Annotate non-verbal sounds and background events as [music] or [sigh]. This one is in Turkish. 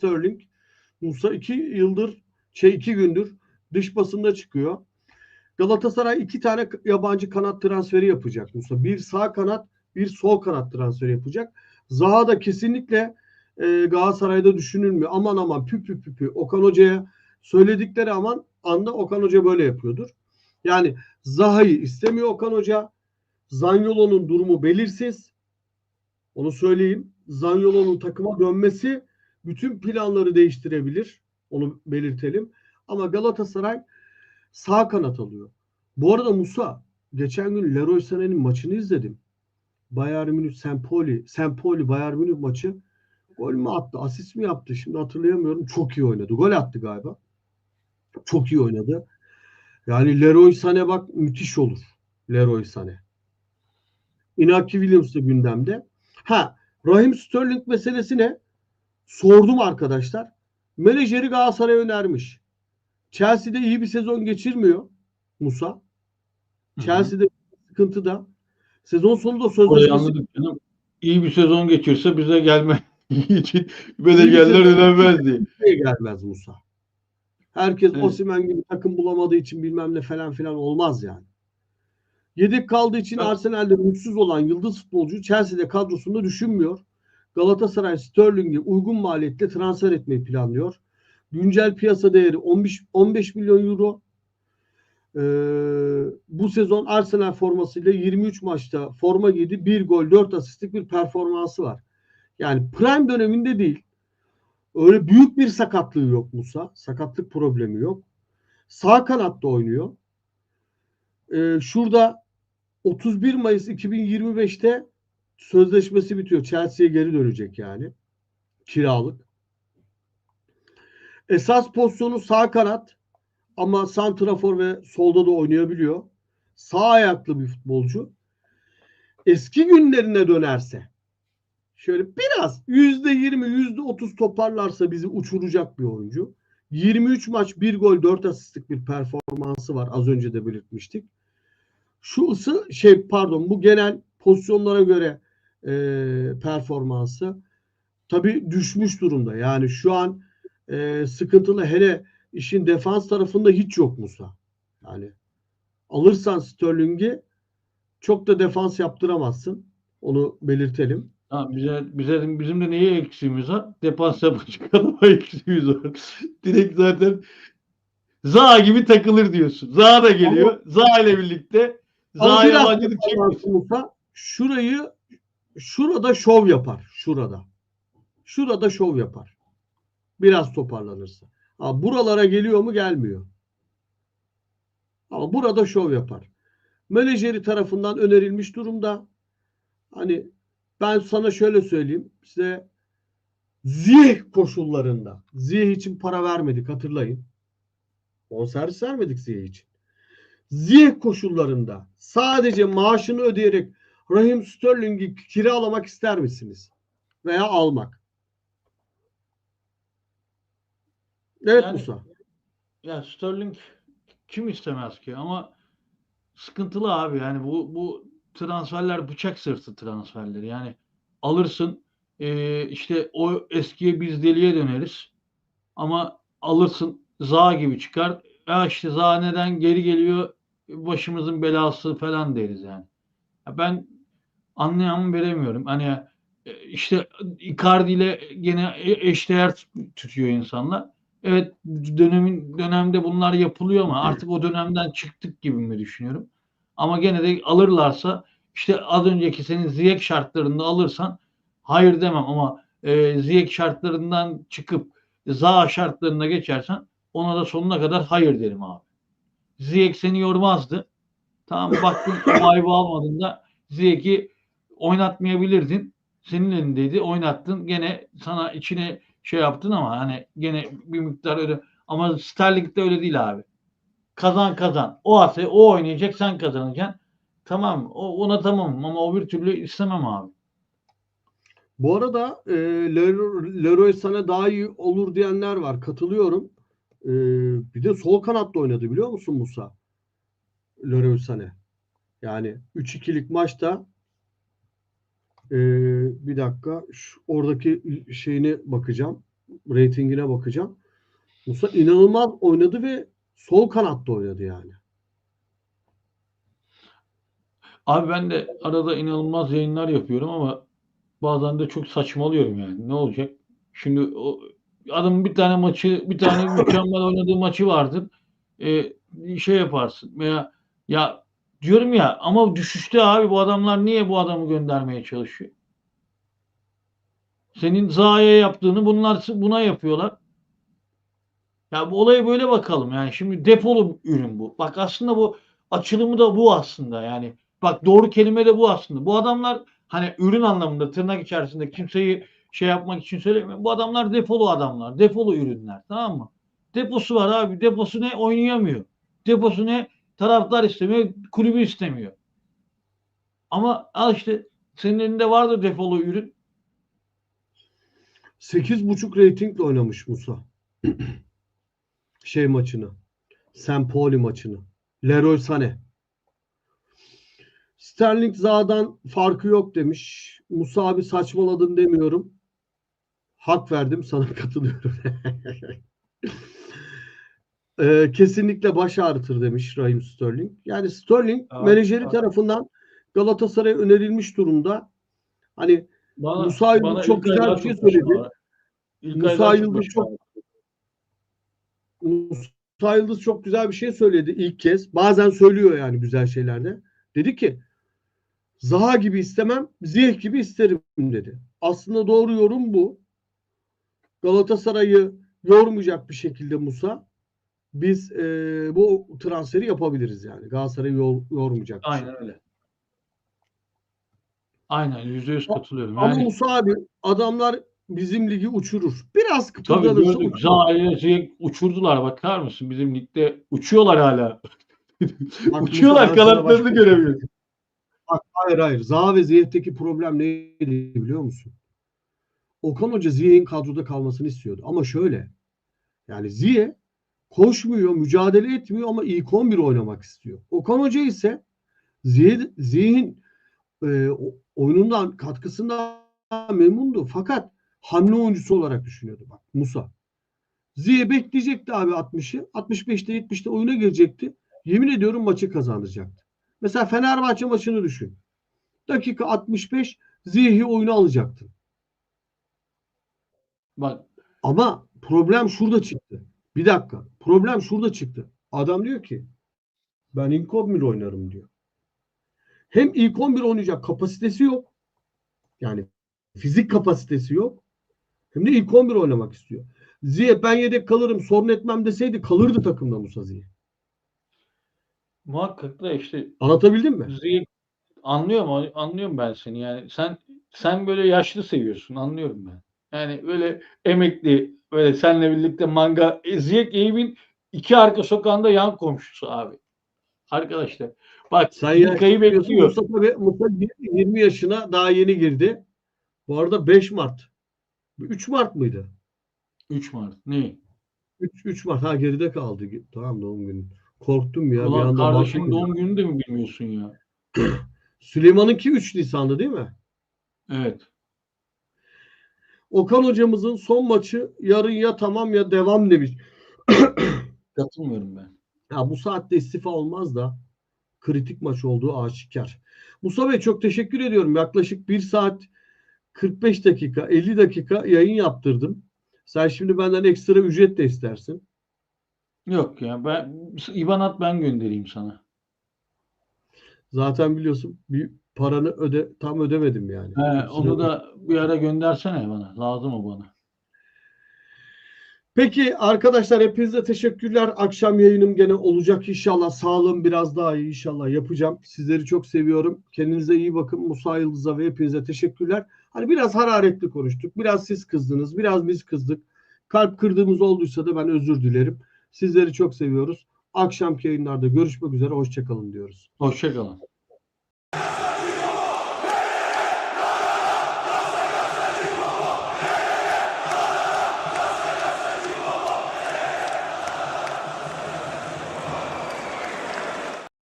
Sterling. Musa iki yıldır şey iki gündür dış basında çıkıyor. Galatasaray iki tane yabancı kanat transferi yapacak Musa. Bir sağ kanat, bir sol kanat transferi yapacak. Zaha da kesinlikle e, Galatasaray'da düşünülmüyor. Aman aman pü pü pü. Okan Hoca'ya söyledikleri aman anda Okan Hoca böyle yapıyordur. Yani Zaha'yı istemiyor Okan Hoca. Zanyolo'nun durumu belirsiz. Onu söyleyeyim. Zanyolo'nun takıma dönmesi bütün planları değiştirebilir. Onu belirtelim. Ama Galatasaray sağ kanat alıyor. Bu arada Musa geçen gün Leroy Sané'nin maçını izledim. Bayern Münih Sempoli, Sempoli Bayern Münih maçı gol mü attı, asist mi yaptı? Şimdi hatırlayamıyorum. Çok iyi oynadı. Gol attı galiba. Çok iyi oynadı. Yani Leroy Sané bak müthiş olur. Leroy Sané. Inaki Williams da gündemde. Ha, Rahim Sterling meselesi ne? Sordum arkadaşlar. Menajeri Galatasaray'a önermiş. Chelsea'de iyi bir sezon geçirmiyor Musa. Chelsea'de sıkıntı da. Sezon sonunda Orayı sözleşmesi. İyi bir sezon geçirse bize gelme [laughs] için önemez diye. Kimseye gelmez Musa. Herkes Evet. Osimhen gibi takım bulamadığı için bilmem ne falan filan olmaz yani. Yedek kaldığı için Evet. Arsenal'de mutsuz olan yıldız futbolcu Chelsea'de kadrosunda düşünmüyor. Galatasaray Sterling'i uygun maliyetle transfer etmeyi planlıyor. Güncel piyasa değeri 15, 15 milyon euro. Ee, bu sezon Arsenal formasıyla 23 maçta forma giydi. 1 gol 4 asistlik bir performansı var. Yani prime döneminde değil. Öyle büyük bir sakatlığı yok Musa. Sakatlık problemi yok. Sağ kanatta oynuyor. Ee, şurada 31 Mayıs 2025'te sözleşmesi bitiyor. Chelsea'ye geri dönecek yani. Kiralık. Esas pozisyonu sağ kanat ama santrafor ve solda da oynayabiliyor. Sağ ayaklı bir futbolcu. Eski günlerine dönerse şöyle biraz yüzde yirmi, yüzde otuz toparlarsa bizi uçuracak bir oyuncu. 23 maç, 1 gol, 4 asistlik bir performansı var. Az önce de belirtmiştik. Şu ısı şey pardon bu genel pozisyonlara göre e, performansı tabii düşmüş durumda. Yani şu an e, sıkıntılı hele işin defans tarafında hiç yok Musa. Yani alırsan Sterling'i çok da defans yaptıramazsın. Onu belirtelim. Ha, bize, bize, bizim de neye eksiğimiz var? Defans yapacak adama [laughs] eksiğimiz var. Direkt zaten Zaha gibi takılır diyorsun. Zaha da geliyor. Zaha ile birlikte çekmiş. performansı Musa şurayı şurada şov yapar. Şurada. Şurada şov yapar. Biraz toparlanırsa. Ha, buralara geliyor mu? Gelmiyor. Ama burada şov yapar. Menajeri tarafından önerilmiş durumda. Hani ben sana şöyle söyleyeyim. Size Ziyeh koşullarında. Ziyeh için para vermedik hatırlayın. Bonservis vermedik Ziyeh için. Ziyeh koşullarında sadece maaşını ödeyerek Rahim Sterling'i kiralamak ister misiniz? Veya almak. Evet Yani- Musa. Ya Sterling kim istemez ki ama sıkıntılı abi yani bu bu transferler bıçak sırtı transferleri yani alırsın eee, işte o eskiye biz deliye döneriz ama alırsın Zaha gibi çıkar ya işte Zaha neden geri geliyor başımızın belası falan deriz yani. Ya ben anlayan veremiyorum hani e, işte Icardi ile gene e- eşdeğer tut- tutuyor insanlar. Evet dönemin dönemde bunlar yapılıyor ama artık o dönemden çıktık gibi mi düşünüyorum. Ama gene de alırlarsa işte az önceki senin Ziyech şartlarında alırsan hayır demem ama e, Ziyech şartlarından çıkıp Zaha şartlarına geçersen ona da sonuna kadar hayır derim abi. Ziyech seni yormazdı. Tamam baktın [laughs] o vibe'ı almadığında Ziyech'i oynatmayabilirdin. Senin elindeydi. Oynattın. Gene sana içine şey yaptın ama hani gene bir miktar öyle ama Sterling'de öyle değil abi. Kazan kazan. O ase o oynayacak sen kazanacaksın. Tamam o, ona tamam ama o bir türlü istemem abi. Bu arada e, Leroy, Leroy sana daha iyi olur diyenler var. Katılıyorum. E, bir de sol kanatta oynadı biliyor musun Musa? Leroy Sané. Yani 3-2'lik maçta e, bir dakika şu, oradaki şeyine bakacağım. reytingine bakacağım. Musa inanılmaz oynadı ve sol kanatta oynadı yani. Abi ben de arada inanılmaz yayınlar yapıyorum ama bazen de çok saçmalıyorum yani. Ne olacak? Şimdi o adamın bir tane maçı, bir tane [laughs] mükemmel oynadığı maçı vardır. Ee, şey yaparsın veya ya diyorum ya ama düşüşte abi bu adamlar niye bu adamı göndermeye çalışıyor? Senin Zaha'ya yaptığını bunlar buna yapıyorlar. Ya bu olaya böyle bakalım. Yani şimdi depolu ürün bu. Bak aslında bu açılımı da bu aslında. Yani bak doğru kelime de bu aslında. Bu adamlar hani ürün anlamında tırnak içerisinde kimseyi şey yapmak için söylemiyorum. Bu adamlar depolu adamlar. Depolu ürünler. Tamam mı? Deposu var abi. Deposu ne? Oynayamıyor. Deposu ne? Taraftar istemiyor. Kulübü istemiyor. Ama al işte senin elinde vardır depolu ürün. 8.5 reytingle oynamış Musa. [clears throat] şey maçını. St. Pauli maçını. Leroy Sané. Sterling Zaha'dan farkı yok demiş. Musa abi saçmaladın demiyorum. Hak verdim sana katılıyorum. [laughs] Ee, kesinlikle baş ağrıtır demiş Raheem Sterling. Yani Sterling Aa, menajeri aa. tarafından Galatasaray'a önerilmiş durumda. Hani Bana, Musa Yıldız çok ilk güzel bir şey çok söyledi. Musa Yıldız çok- ağrı. Musa Yıldız çok güzel bir şey söyledi ilk kez. Bazen söylüyor yani güzel şeylerde. Dedi ki Zaha gibi istemem, Ziyech gibi isterim dedi. Aslında doğru yorum bu. Galatasaray'ı yormayacak bir şekilde Musa biz eee, bu transferi yapabiliriz yani. Galatasaray'ı yor, yormayacak. şey. Aynen öyle. Aynen yüzde yüz katılıyorum. Ama Yani Musa abi adamlar bizim ligi uçurur. Biraz tabii kıpırdanırsa gördük. uçurur. Zaha'yı Ziyech uçurdular bakar mısın? Bizim ligde uçuyorlar hala. [laughs] Bak uçuyorlar kanatlarını başka- göremiyoruz. Bak, hayır hayır. Zaha ve Ziyech'teki problem neydi biliyor musun? Okan Hoca Ziyech'in kadroda kalmasını istiyordu. Ama şöyle. Yani Ziyech koşmuyor, mücadele etmiyor ama ilk 11 oynamak istiyor. Okan Hoca ise Ziyech, Ziyech'in e, oyunundan, katkısından memnundu. Fakat hamle oyuncusu olarak düşünüyordu. Bak Musa. Ziyech bekleyecekti abi 60'ı. 65'te 70'te oyuna girecekti. Yemin ediyorum maçı kazanacaktı. Mesela Fenerbahçe maçını düşün. Dakika 65 Ziyech'i oyuna alacaktı. Bak Ama problem şurada çıktı. Bir dakika. Problem şurada çıktı. Adam diyor ki ben ilk 11 oynarım diyor. Hem ilk 11 oynayacak kapasitesi yok. Yani fizik kapasitesi yok. Hem de ilk 11 oynamak istiyor. Ziyech ben yedek kalırım sorun etmem deseydi kalırdı takımda Musa Ziyech. muhakkak da işte Anlatabildim mi? Ziyech anlıyorum anlıyorum ben seni yani sen sen böyle yaşlı seviyorsun anlıyorum ben. Yani böyle emekli böyle seninle birlikte manga Ziyech Eyüp'ün iki arka sokağında yan komşusu abi. Arkadaşlar bak diyorsun. bekliyor. Musa tabii Musa 20 yaşına daha yeni girdi. Bu arada 5 Mart. 3 Mart mıydı? 3 Mart. Ne? 3, 3 Mart. Ha geride kaldı. Tamam doğum günü. Korktum ya. bir Ulan anda kardeşinin bakmadım. doğum gününü de mi bilmiyorsun ya? [clears throat] Süleyman'ınki 3 Nisan'dı değil mi? Evet. Okan hocamızın son maçı yarın ya tamam ya devam demiş. [coughs] Katılmıyorum ben. Ya bu saatte istifa olmaz da kritik maç olduğu aşikar. Musa Bey çok teşekkür ediyorum. Yaklaşık 1 saat 45 dakika 50 dakika yayın yaptırdım. Sen şimdi benden ekstra ücret de istersin. Yok ya ben İban at ben göndereyim sana. Zaten biliyorsun bir paranı öde tam ödemedim yani. He, onu da bir ara göndersene bana. Lazım o bana. Peki arkadaşlar hepinize teşekkürler. Akşam yayınım gene olacak inşallah. Sağlığım biraz daha iyi inşallah yapacağım. Sizleri çok seviyorum. Kendinize iyi bakın. Musa Yıldız'a ve hepinize teşekkürler. Hani biraz hararetli konuştuk. Biraz siz kızdınız. Biraz biz kızdık. Kalp kırdığımız olduysa da ben özür dilerim. Sizleri çok seviyoruz. Akşamki yayınlarda görüşmek üzere. Hoşçakalın diyoruz. Hoşça kalın.